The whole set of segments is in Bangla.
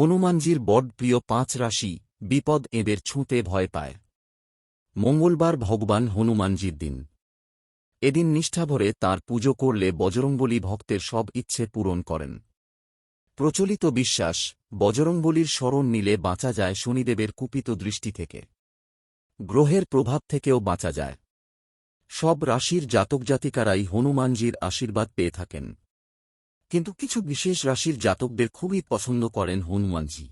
হনুমানজির বড প্রিয় পাঁচ রাশি, বিপদ এদের ছুঁতে ভয় পায়। মঙ্গলবার ভগবান হনুমানজির দিন। এদিন নিষ্ঠাভরে তাঁর পুজো করলে বজরংবলী ভক্তের সব ইচ্ছে পূরণ করেন। প্রচলিত বিশ্বাস, বজরংবলীর স্মরণ নিলে বাঁচা যায় শনিদেবের কুপিত দৃষ্টি থেকে। গ্রহের প্রভাব থেকেও বাঁচা যায়। সব রাশির জাতক জাতিকারাই হনুমানজির আশীর্বাদ পেয়ে থাকেন। কিন্তু কিছু বিশেষ রাশির জাতকদের খুবই পছন্দ করেন হনুমানজি।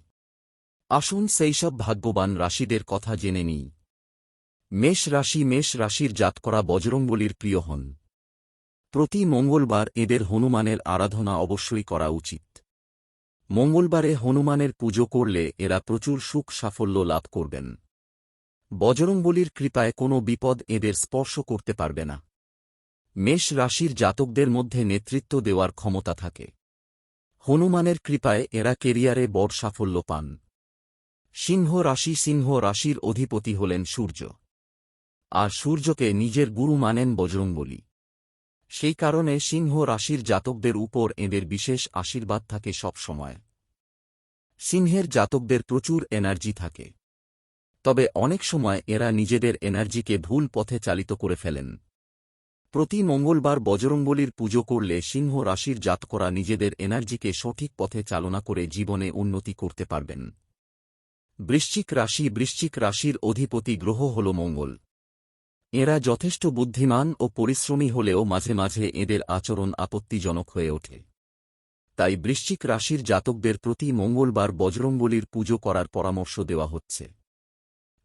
আসুন সেই সব ভাগ্যবান রাশিদের কথা জেনে নিই। মেষ রাশি, মেষ রাশির জাতকরা বজরংবলীর প্রিয় হন। প্রতি মঙ্গলবার এদের হনুমানের আরাধনা অবশ্যই করা উচিত। মঙ্গলবারে হনুমানের পুজো করলে এরা প্রচুর সুখ সাফল্য লাভ করবেন। বজরংবলীর কৃপায় কোনো বিপদ এদের স্পর্শ করতে পারবে না। মেষ রাশির জাতকদের মধ্যে নেতৃত্ব দেওয়ার ক্ষমতা থাকে। হনুমানের কৃপায় এরা কেরিয়ারে বড় সাফল্য পান। সিংহ রাশি সিংহ রাশির অধিপতি হলেন সূর্য। আর সূর্যকে নিজের গুরু মানেন বজরংবলী। সেই কারণে সিংহ রাশির জাতকদের উপর এদের বিশেষ আশীর্বাদ থাকে সব সময়। সিংহের জাতকদের প্রচুর এনার্জি থাকে। তবে অনেক সময় এরা নিজেদের এনার্জিকে ভুল পথে চালিত করে ফেলেন। প্রতি মঙ্গলবার বজরংবলীর পুজো করলে সিংহ রাশির জাতকরা নিজেদের এনার্জিকে সঠিক পথে চালনা করে জীবনে উন্নতি করতে পারবেন। বৃশ্চিক রাশি বৃশ্চিক রাশির অধিপতি গ্রহ হল মঙ্গল। এরা যথেষ্ট বুদ্ধিমান ও পরিশ্রমী হলেও মাঝে মাঝে এদের আচরণ আপত্তিজনক হয়ে ওঠে। তাই বৃশ্চিক রাশির জাতকদের প্রতি মঙ্গলবার বজরংবলীর পুজো করার পরামর্শ দেওয়া হচ্ছে।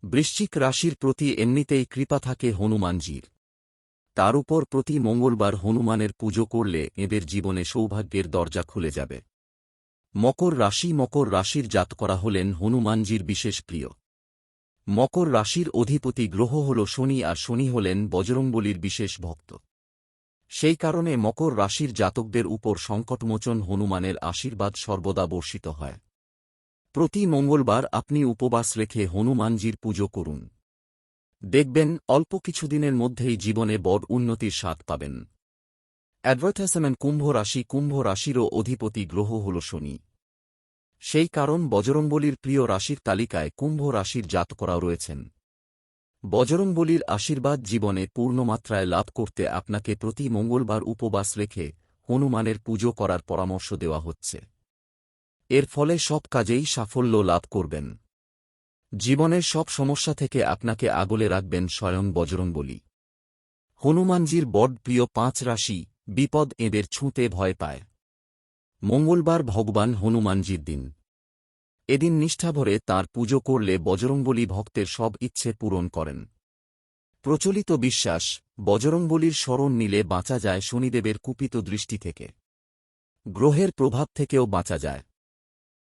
বৃশ্চিক রাশির প্রতি এমনিতেই কৃপা থাকে হনুমানজির। তার উপর প্রতি মঙ্গলবার হনুমানের পুজো করলে এদের জীবনে সৌভাগ্যের দরজা খুলে যাবে। মকর রাশি মকর রাশির জাত করা হলেন হনুমানজির বিশেষ প্রিয়। মকর রাশির অধিপতি গ্রহ হল শনি আর শনি হলেন বজরংবলীর বিশেষ ভক্ত। সেই কারণে মকর রাশির জাতকদের উপর সংকটমোচন হনুমানের আশীর্বাদ সর্বদা বর্ষিত হয়। প্রতি মঙ্গলবার আপনি উপবাস রেখে হনুমানজির পুজো করুন। দেখবেন, অল্প কিছুদিনের মধ্যেই জীবনে বড় উন্নতির স্বাদ পাবেন। অ্যাডভার্টাইজমেন্ট কুম্ভ রাশি, কুম্ভ রাশিরও অধিপতি গ্রহ হল শনি। সেই কারণ বজরংবলীর প্রিয় রাশির তালিকায় কুম্ভ রাশির জাতকরাও রয়েছেন। বজরংবলীর আশীর্বাদ জীবনে পূর্ণমাত্রায় লাভ করতে আপনাকে প্রতি মঙ্গলবার উপবাস রেখে হনুমানের পুজো করার পরামর্শ দেওয়া হচ্ছে। এর ফলে সব কাজেই সাফল্য লাভ করবেন। জীবনের সব সমস্যা থেকে আপনাকে আগলে রাখবেন স্বয়ং বজরংবলী হনুমানজির বড প্রিয় পাঁচ রাশি, বিপদ এদের ছুঁতে ভয় পায়। মঙ্গলবার ভগবান হনুমানজির দিন। এদিন নিষ্ঠাভরে তাঁর পুজো করলে বজরংবলী ভক্তের সব ইচ্ছে পূরণ করেন। প্রচলিত বিশ্বাস বজরংবলীর স্মরণ নিলে বাঁচা যায় শনিদেবের কুপিত দৃষ্টি থেকে। গ্রহের প্রভাব থেকেও বাঁচা যায়।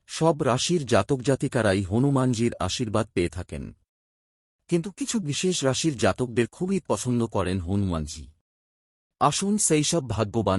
সব রাশির জাতক জাতিকারাই হনুমানজির আশীর্বাদ পেয়ে থাকেন। কিন্তু কিছু বিশেষ রাশির জাতকদের খুবই পছন্দ করেন হনুমানজি। আসুন সেই সব ভাগ্যবান